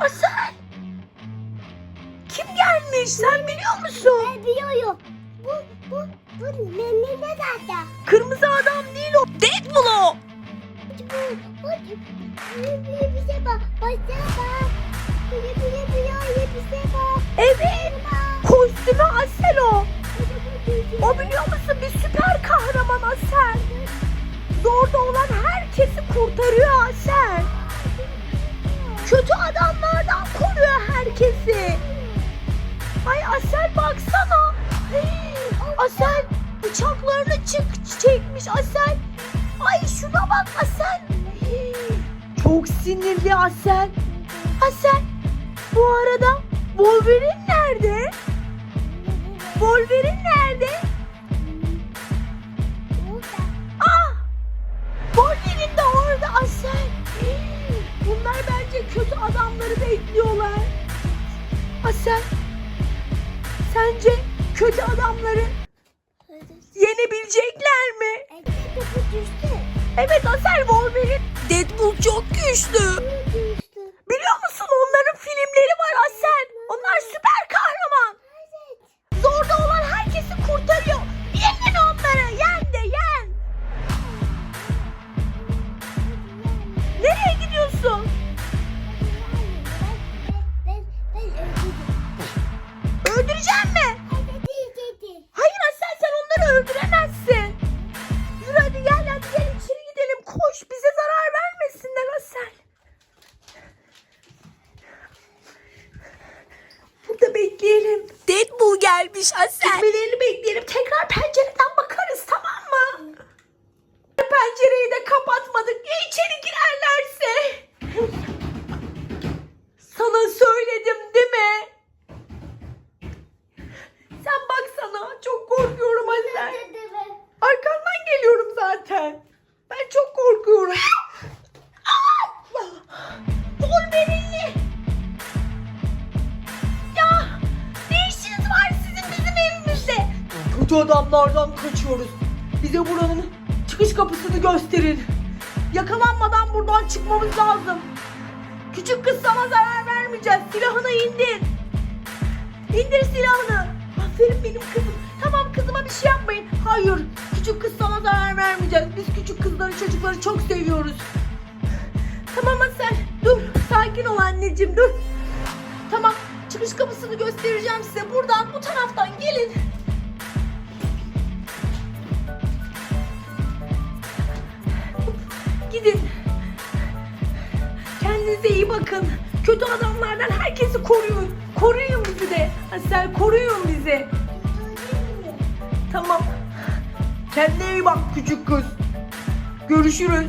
Asel. Kim gelmiş? Sen biliyor musun? Ben biliyorum. Bu, bu, bu ne ne zaten. Kırmızı adam değil o. Deadpool o. Bu, bu, bir bize bak. Başına bak. Bile şey bile. Şey evet. Kostümü Asel o. O biliyor musun bir süper kahraman Asel. Zorda olan herkesi kurtarıyor Asel. Herkesi. Ay Asel baksana. Hey, Asel bıçaklarını çık çekmiş Asel. Ay şuna bak Asel. Çok sinirli Asel. Asel bu arada Wolverine nerede? Wolverine nerede? Ah! Wolverine de orada Asel. Bunlar bence kötü adamları bekliyorlar. Asel, sence kötü adamları yenebilecekler mi? Evet Asel Wolverine. Deadpool çok güçlü. Biliyor musun onların filmleri var Asel. Onlar süper kahraman. Zorda olan herkesi kurtarıyor. Yenin onları. Yen de yen. Nereye gidiyorsun? Gelmiş Asel. Gitmelerini bekleyelim. Tekrar pencereden bakarız tamam mı? Pencereyi de kapatmadık. Ya içeri girerlerse? Kötü adamlardan kaçıyoruz. Bize buranın çıkış kapısını gösterin. Yakalanmadan buradan çıkmamız lazım. Küçük kız sana zarar vermeyeceğiz. Silahını indir. İndir silahını. Aferin benim kızım. Tamam kızıma bir şey yapmayın. Hayır. Küçük kız sana zarar vermeyeceğiz. Biz küçük kızları çocukları çok seviyoruz. Tamam Asel. Dur. Sakin ol anneciğim dur. Tamam. Çıkış kapısını göstereceğim size. Buradan bu taraftan gelin. İyi bakın. Kötü adamlardan herkesi koruyun. Koruyun bizi de. Asel koruyun bizi. Tamam. Kendine iyi bak küçük kız. Görüşürüz.